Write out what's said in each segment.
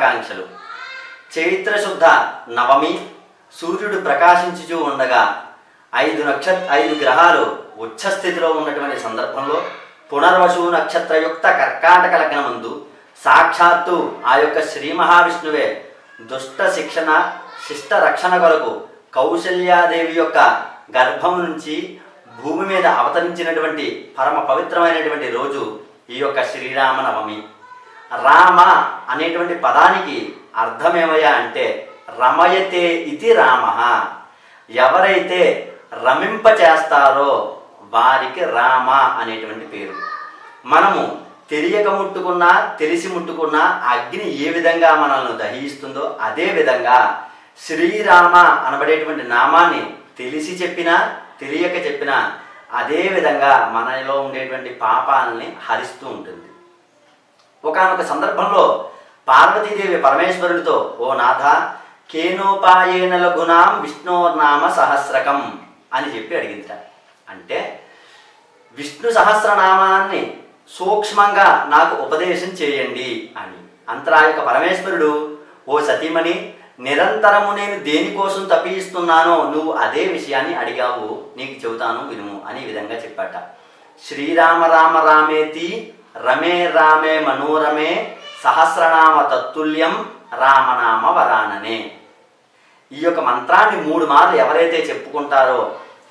ఆకాంక్షలు చైత్రశుద్ధ నవమి సూర్యుడు ప్రకాశించుచూ ఉండగా ఐదు నక్షత్ర ఐదు గ్రహాలు ఉచ్చస్థితిలో ఉన్నటువంటి సందర్భంలో పునర్వసు నక్షత్రయుక్త కర్కాటక లగ్నమందు సాక్షాత్తు ఆ యొక్క శ్రీ మహావిష్ణువే దుష్ట శిక్షణ శిష్ట రక్షణ కొరకు కౌశల్యాదేవి యొక్క గర్భం నుంచి భూమి మీద అవతరించినటువంటి పరమ పవిత్రమైనటువంటి రోజు ఈ యొక్క శ్రీరామ నవమి రామ అనేటువంటి పదానికి అర్థమేమయ్యా అంటే రమయతే ఇది రామ. ఎవరైతే రమింప చేస్తారో వారికి రామ అనేటువంటి పేరు. మనము తెలియక ముట్టుకున్నా తెలిసి ముట్టుకున్నా అగ్ని ఏ విధంగా మనల్ని దహిస్తుందో అదే విధంగా శ్రీరామ అనబడేటువంటి నామాన్ని తెలిసి చెప్పినా తెలియక చెప్పినా అదే విధంగా మనలో ఉండేటువంటి పాపాలని హరిస్తూ ఉంటుంది. ఒకానొక సందర్భంలో పార్వతీదేవి పరమేశ్వరుడితో ఓ నాథ కేనోపాయేన లఘునాం విష్ణోర్నామ సహస్రకం అని చెప్పి అడిగిందిట. అంటే విష్ణు సహస్రనామాన్ని సూక్ష్మంగా నాకు ఉపదేశం చేయండి అని. అంతరాయక పరమేశ్వరుడు ఓ సతీమణి నిరంతరము నేను దేనికోసం తప్పిస్తున్నానో నువ్వు అదే విషయాన్ని అడిగావు నీకు చెబుతాను వినుము అని విధంగా చెప్పాట. శ్రీరామ రామ రామేతి రమే రామే మనోరమే సహస్రనామ తత్తుల్యం రామనామ వరాననే. ఈ యొక్క మంత్రాన్ని మూడు మార్లు ఎవరైతే చెప్పుకుంటారో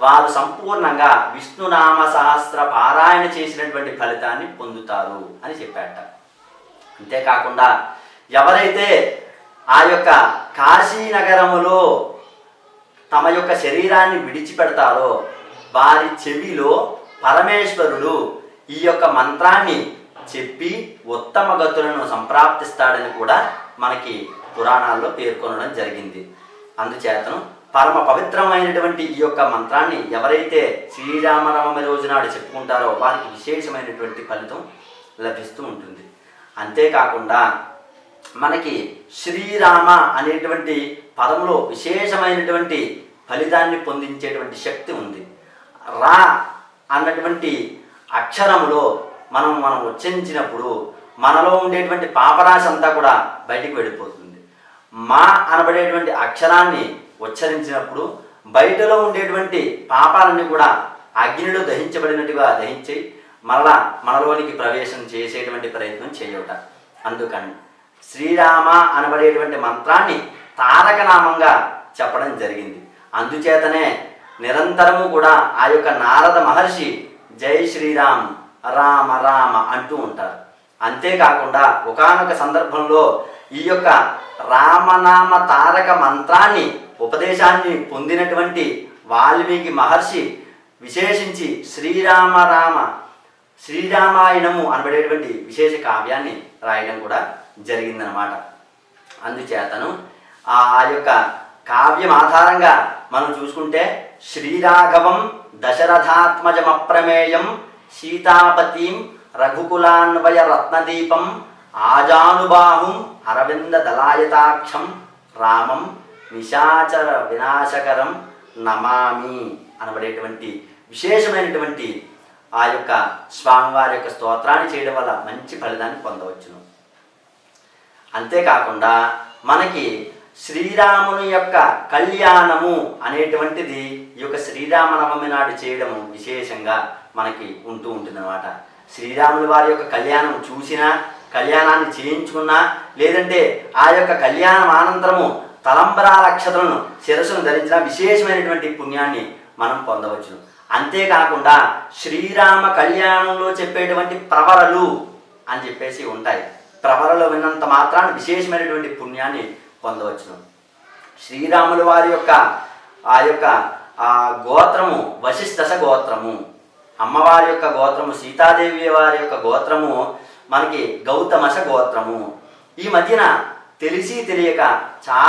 వారు సంపూర్ణంగా విష్ణునామ సహస్ర పారాయణ చేసినటువంటి ఫలితాన్ని పొందుతారు అని చెప్పాట అంతేకాకుండా ఎవరైతే ఆ యొక్క కాశీనగరములో తమ యొక్క శరీరాన్ని విడిచిపెడతారో వారి చెవిలో పరమేశ్వరుడు ఈ యొక్క మంత్రాన్ని చెప్పి ఉత్తమ గతులను సంప్రాప్తిస్తాడని కూడా మనకి పురాణాల్లో పేర్కొనడం జరిగింది. అందుచేతను పరమ పవిత్రమైనటువంటి ఈ యొక్క మంత్రాన్ని ఎవరైతే శ్రీరామనవమి రోజు నాడు చెప్పుకుంటారో వారికి విశేషమైనటువంటి ఫలితం లభిస్తూ ఉంటుంది. అంతేకాకుండా మనకి శ్రీరామ అనేటువంటి పదంలో విశేషమైనటువంటి ఫలితాన్ని పొందించేటువంటి శక్తి ఉంది. రా అన్నటువంటి అక్షరములో మనం మనం ఉచ్చరించినప్పుడు మనలో ఉండేటువంటి పాపరాశి అంతా కూడా బయటికి వెళ్ళిపోతుంది. మా అనబడేటువంటి అక్షరాన్ని ఉచ్చరించినప్పుడు బయటలో ఉండేటువంటి పాపాలన్నీ కూడా అగ్నిలో దహించబడినట్టుగా దహించి మరలా మనలోనికి ప్రవేశం చేసేటువంటి ప్రయత్నం చేయుట. అందుకని శ్రీరామ అనబడేటువంటి మంత్రాన్ని తారక నామంగా చెప్పడం జరిగింది. అందుచేతనే నిరంతరము కూడా ఆ యొక్క నారద మహర్షి జై శ్రీరామ్ రామ రామ అంటూ ఉంటారు. అంతేకాకుండా ఒకనొక సందర్భంలో ఈ యొక్క రామనామ తారక మంత్రాన్ని ఉపదేశాన్ని పొందినటువంటి వాల్మీకి మహర్షి విశేషించి శ్రీరామ రామ శ్రీరామాయణము అనబడేటువంటి విశేష కావ్యాన్ని రాయడం కూడా జరిగిందనమాట అందుచేతను ఆ యొక్క కావ్యం ఆధారంగా మనం చూసుకుంటే శ్రీరాఘవం దశరథాత్మజమప్రమేయం సీతాపతిం రఘుకులాన్వయ రత్నదీపం ఆజానుబాహుం అరవింద దళాయతాక్షం రామం నిశాచర వినాశకరం నమామి అనబడేటువంటి విశేషమైనటువంటి ఆ యొక్క స్వామివారి యొక్క స్తోత్రాన్ని చేయడం వల్ల మంచి ఫలితాన్ని పొందవచ్చును. అంతేకాకుండా మనకి శ్రీరాముని యొక్క కళ్యాణము అనేటువంటిది ఈ యొక్క శ్రీరామనవమి నాడు చేయడం విశేషంగా మనకి ఉంటూ ఉంటుందన్నమాట. శ్రీరాముని వారి యొక్క కళ్యాణం చూసినా కళ్యాణాన్ని చేయించుకున్నా లేదంటే ఆ యొక్క కళ్యాణం అనంతరము తలంబరాల అక్షతలను శిరస్సును ధరించిన విశేషమైనటువంటి పుణ్యాన్ని మనం పొందవచ్చు. అంతేకాకుండా శ్రీరామ కళ్యాణంలో చెప్పేటువంటి ప్రవరలు అని చెప్పేసి ఉంటాయి. ప్రవరలు విన్నంత మాత్రాన్ని విశేషమైనటువంటి పుణ్యాన్ని పొందవచ్చును. శ్రీరాముల వారి యొక్క ఆ యొక్క ఆ గోత్రము వశిష్ఠస గోత్రము. అమ్మవారి యొక్క గోత్రము సీతాదేవి వారి యొక్క గోత్రము మనకి గౌతమస గోత్రము. ఈ మధ్యన తెలిసి తెలియక చాలా